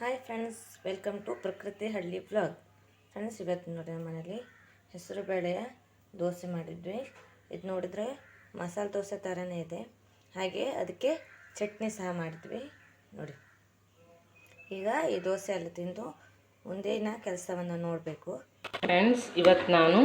Hi friends welcome to ಪ್ರಕೃತಿ ಹಳ್ಳಿ blog friends ಇವತ್ತು ನೋಡಿ ನಮ್ಮ ಮನೇಲಿ ಹೆಸರು ಬೇಳೆಯ ದೋಸೆ ಮಾಡಿದ್ವಿ. ಇದು ನೋಡಿದ್ರೆ ಮಸಾಲೆ ದೋಸೆ ಥರನೇ ಇದೆ. ಹಾಗೆ ಅದಕ್ಕೆ ಚಟ್ನಿ ಸಹ ಮಾಡಿದ್ವಿ. ನೋಡಿ. ಈಗ ಈ ದೋಸೆ ಎಲ್ಲ ತಿಂದು ಮುಂದಿನ ಕೆಲಸವನ್ನು ನೋಡಬೇಕು. ಫ್ರೆಂಡ್ಸ್ ಇವತ್ತು ನಾನು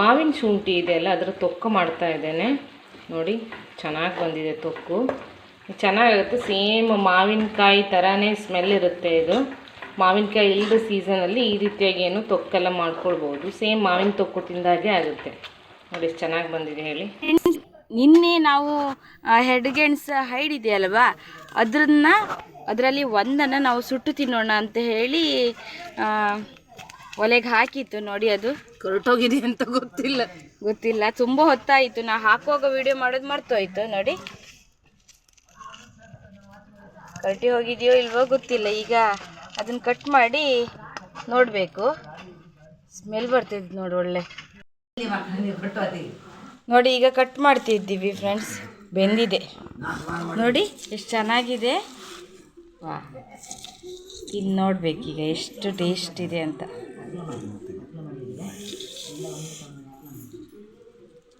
ಮಾವಿನ ಶುಂಠಿ ಇದೆಯಲ್ಲ ಅದರ ತೊಕ್ಕು ಮಾಡ್ತಾ ಇದ್ದೇನೆ. ನೋಡಿ, ಚೆನ್ನಾಗಿ ಬಂದಿದೆ ತೊಕ್ಕು. ಚೆನ್ನಾಗಿರುತ್ತೆ. ಸೇಮ್ ಮಾವಿನಕಾಯಿ ಥರನೇ ಸ್ಮೆಲ್ ಇರುತ್ತೆ ಇದು. ಮಾವಿನಕಾಯಿ ಇಲ್ಲದ ಸೀಸನಲ್ಲಿ ಈ ರೀತಿಯಾಗಿ ಏನು ತೊಕ್ಕೆಲ್ಲ ಮಾಡ್ಕೊಳ್ಬೋದು. ಸೇಮ್ ಮಾವಿನ ತೊಕ್ಕು ತಿಂದಾಗೆ ಆಗುತ್ತೆ. ನೋಡಿ ಎಷ್ಟು ಚೆನ್ನಾಗಿ ಬಂದಿದೆ ಹೇಳಿ. ನಿನ್ನೆ ನಾವು ಹೆಡ್ಗೆಣ್ಸ್ ಹೈಡ್ ಇದೆಯಲ್ವಾ? ಅದನ್ನ ಅದರಲ್ಲಿ ಒಂದನ್ನು ನಾವು ಸುಟ್ಟು ತಿನ್ನೋಣ ಅಂತ ಹೇಳಿ ಒಲೆಗೆ ಹಾಕಿತ್ತು. ನೋಡಿ ಅದು. ಹೊರಟೋಗಿದೆ ಅಂತ ಗೊತ್ತಿಲ್ಲ. ಗೊತ್ತಿಲ್ಲ. ತುಂಬ ಹೊತ್ತಾಯಿತು. ನಾ ಹಾಕುವಾಗ ವಿಡಿಯೋ ಮಾಡೋದು ಮರ್ತೋಯ್ತು. ನೋಡಿ. ಕಟ್ಟಿ ಹೋಗಿದೆಯೋ ಇಲ್ವೋ ಗೊತ್ತಿಲ್ಲ. ಈಗ ಅದನ್ನು ಕಟ್ ಮಾಡಿ ನೋಡಬೇಕು. ಸ್ಮೆಲ್ ಬರ್ತಿದ್ದು ನೋಡಿ ಒಳ್ಳೆ. ನೋಡಿ, ಈಗ ಕಟ್ ಮಾಡ್ತಿದ್ದೀವಿ ಫ್ರೆಂಡ್ಸ್ ಬೆಂದಿದೆ. ನೋಡಿ, ಎಷ್ಟು ಚೆನ್ನಾಗಿದೆ. ವಾ. ಇದು ಈಗ ಎಷ್ಟು ಟೇಸ್ಟ್ ಇದೆ ಅಂತ.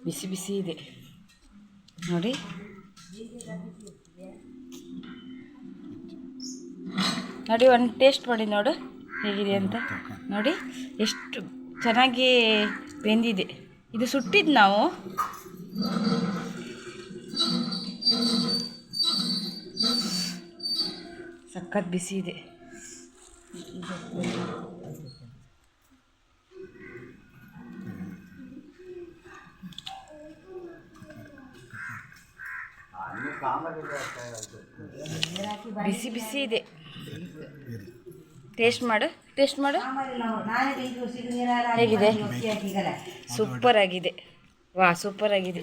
ಬಿಸಿ ಬಿಸಿ ಇದೆ. ನೋಡಿ. ನೋಡಿ, ಒಂದು ಟೇಸ್ಟ್ ಮಾಡಿ ನೋಡು ಹೇಗಿದೆ ಅಂತ. ನೋಡಿ, ಎಷ್ಟು ಚೆನ್ನಾಗಿ ಬೆಂದಿದೆ. ಇದು ಸುಟ್ಟಿದ್ದು ನಾವು. ಸಖತ್ ಬಿಸಿ ಇದೆ. ಬಿಸಿ ಬಿಸಿ ಇದೆ. ಟೇಸ್ಟ್ ಮಾಡು ಟೇಸ್ಟ್ ಮಾಡು. ಹೇಗಿದೆ? ಸೂಪರ್ ಆಗಿದೆ. ವಾ ಸೂಪರ್ ಆಗಿದೆ.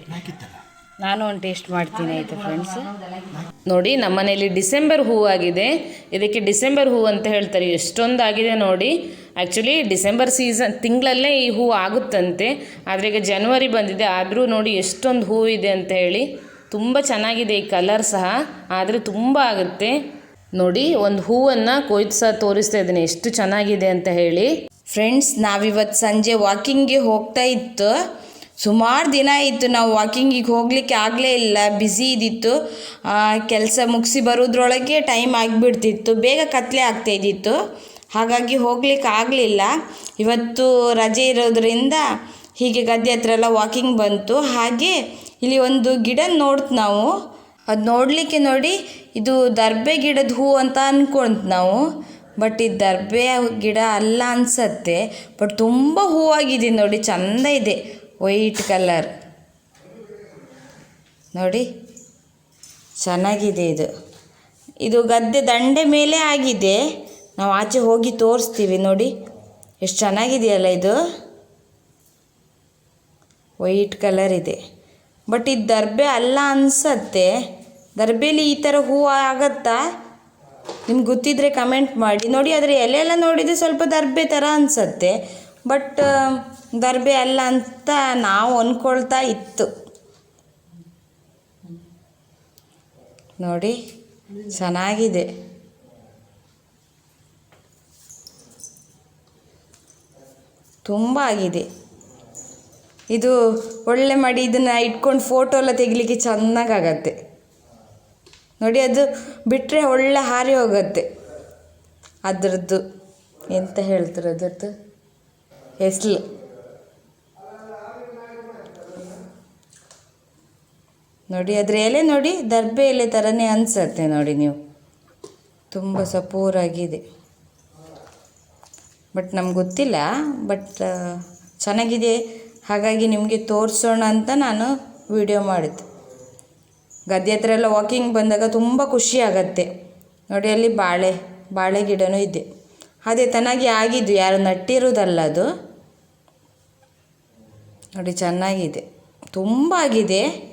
ನಾನು ಒಂದು ಟೇಸ್ಟ್ ಮಾಡ್ತೀನಿ ಆಯಿತು ಫ್ರೆಂಡ್ಸ್ ನೋಡಿ ನಮ್ಮನೇಲಿ ಡಿಸೆಂಬರ್ ಹೂ ಆಗಿದೆ. ಇದಕ್ಕೆ ಡಿಸೆಂಬರ್ ಹೂವು ಅಂತ ಹೇಳ್ತಾರೆ. ಎಷ್ಟೊಂದು ಆಗಿದೆ ನೋಡಿ. ಆ್ಯಕ್ಚುಲಿ ಡಿಸೆಂಬರ್ ಸೀಸನ್ ತಿಂಗಳಲ್ಲೇ ಈ ಹೂ ಆಗುತ್ತಂತೆ. ಆದರೆ ಈಗ ಜನವರಿ ಬಂದಿದೆ. ಆದರೂ ನೋಡಿ ಎಷ್ಟೊಂದು ಹೂವು ಇದೆ ಅಂತ ಹೇಳಿ. ತುಂಬ ಚೆನ್ನಾಗಿದೆ ಈ ಕಲರ್ ಸಹ. ಆದರೆ ತುಂಬ ಆಗುತ್ತೆ. ನೋಡಿ, ಒಂದು ಹೂವನ್ನು ಕೊಯ್ದು ಸಹ ತೋರಿಸ್ತಾ ಇದ್ದೀನಿ. ಎಷ್ಟು ಚೆನ್ನಾಗಿದೆ ಅಂತ ಹೇಳಿ. ಫ್ರೆಂಡ್ಸ್ ನಾವಿವತ್ತು ಸಂಜೆ ವಾಕಿಂಗ್ಗೆ ಹೋಗ್ತಾ ಇತ್ತು. ಸುಮಾರು ದಿನ ಇತ್ತು ನಾವು ವಾಕಿಂಗಿಗೆ ಹೋಗಲಿಕ್ಕೆ ಆಗಲೇ ಇಲ್ಲ ಬ್ಯುಸಿ ಇದ್ದಿತ್ತು. ಕೆಲಸ ಮುಗಿಸಿ ಬರೋದ್ರೊಳಗೆ ಟೈಮ್ ಆಗಿಬಿಡ್ತಿತ್ತು. ಬೇಗ ಕತ್ಲೆ ಆಗ್ತಾ ಇದ್ದಿತ್ತು. ಹಾಗಾಗಿ ಹೋಗ್ಲಿಕ್ಕೆ ಆಗಲಿಲ್ಲ. ಇವತ್ತು ರಜೆ ಇರೋದ್ರಿಂದ ಹೀಗೆ ಗದ್ದೆ ಹತ್ರ ಎಲ್ಲ ವಾಕಿಂಗ್ ಬಂತು. ಹಾಗೆ ಇಲ್ಲಿ ಒಂದು ಗಿಡ ನೋಡ್ತು ನಾವು. ಅದು ನೋಡಲಿಕ್ಕೆ ನೋಡಿ, ಇದು ದರ್ಬೆ ಗಿಡದ ಹೂ ಅಂತ ಅಂದ್ಕೊಂತ ನಾವು. ಬಟ್ ಇದು ದರ್ಬೆ ಗಿಡ ಅಲ್ಲ ಅನ್ಸತ್ತೆ. ಬಟ್ ತುಂಬ ಹೂವಾಗಿದೆ ನೋಡಿ, ಚಂದ ಇದೆ, ವೈಟ್ ಕಲರ್. ನೋಡಿ, ಚೆನ್ನಾಗಿದೆ ಇದು. ಇದು ಗದ್ದೆ ದಂಡೆ ಮೇಲೆ ಆಗಿದೆ. ನಾವು ಆಚೆ ಹೋಗಿ ತೋರಿಸ್ತೀವಿ ನೋಡಿ. ಎಷ್ಟು ಚೆನ್ನಾಗಿದೆಯಲ್ಲ ಇದು. ವೈಟ್ ಕಲರ್ ಇದೆ. ಬಟ್ ಇದು ದರ್ಬೆ ಅಲ್ಲ ಅನ್ಸತ್ತೆ. ದರ್ಬೆಲಿ ಈ ಥರ ಹೂವು ಆಗತ್ತಾ? ನಿಮ್ಗೆ ಗೊತ್ತಿದ್ರೆ ಕಮೆಂಟ್ ಮಾಡಿ. ನೋಡಿ ಅದರ ಎಲೆ ಎಲ್ಲ ನೋಡಿದರೆ ಸ್ವಲ್ಪ ದರ್ಬೆ ಥರ ಅನ್ಸತ್ತೆ. ಬಟ್ ದರ್ಬೆ ಅಲ್ಲ ಅಂತ ನಾವು ಅಂದ್ಕೊಳ್ತಾ ಇತ್ತು. ನೋಡಿ, ಚೆನ್ನಾಗಿದೆ. ತುಂಬ ಆಗಿದೆ. ಇದು ಒಳ್ಳೆ ಮಾಡಿ ಇದನ್ನು ಇಟ್ಕೊಂಡು ಫೋಟೋ ಎಲ್ಲ ತೆಗಿಲಿಕ್ಕೆ ಚೆನ್ನಾಗಾಗತ್ತೆ. ನೋಡಿ ಅದು ಬಿಟ್ಟರೆ ಒಳ್ಳೆ ಹಾರಿ ಹೋಗುತ್ತೆ. ಅದರದ್ದು ಎಂತ ಹೇಳ್ತಾರೆ ಅದರದ್ದು? ಹೆಸ್ಲು. ನೋಡಿ ಅದರ ಎಲೆ ನೋಡಿ ದರ್ಬೆ ಎಲೆ ಥರನೇ ಅನಿಸತ್ತೆ ನೋಡಿ ನೀವು. ತುಂಬ ಸಪೂರಾಗಿದೆ. ಬಟ್ ನಮ್ಗೆ ಗೊತ್ತಿಲ್ಲ, ಬಟ್ ಚೆನ್ನಾಗಿದೆ. ಹಾಗಾಗಿ ನಿಮಗೆ ತೋರಿಸೋಣ ಅಂತ ನಾನು ವಿಡಿಯೋ ಮಾಡಿದ್ದೆ. ಗದ್ದೆ ಹತ್ರ ಎಲ್ಲ ವಾಕಿಂಗ್ ಬಂದಾಗ ತುಂಬ ಖುಷಿ ಆಗತ್ತೆ. ನೋಡಿ, ಅಲ್ಲಿ ಬಾಳೆ ಬಾಳೆ ಗಿಡನೂ ಇದೆ. ಅದೇ ಚೆನ್ನಾಗಿ ಆಗಿದ್ದು, ಯಾರು ನಟ್ಟಿರೋದಲ್ಲ ಅದು. ನೋಡಿ, ಚೆನ್ನಾಗಿದೆ. ತುಂಬ ಆಗಿದೆ.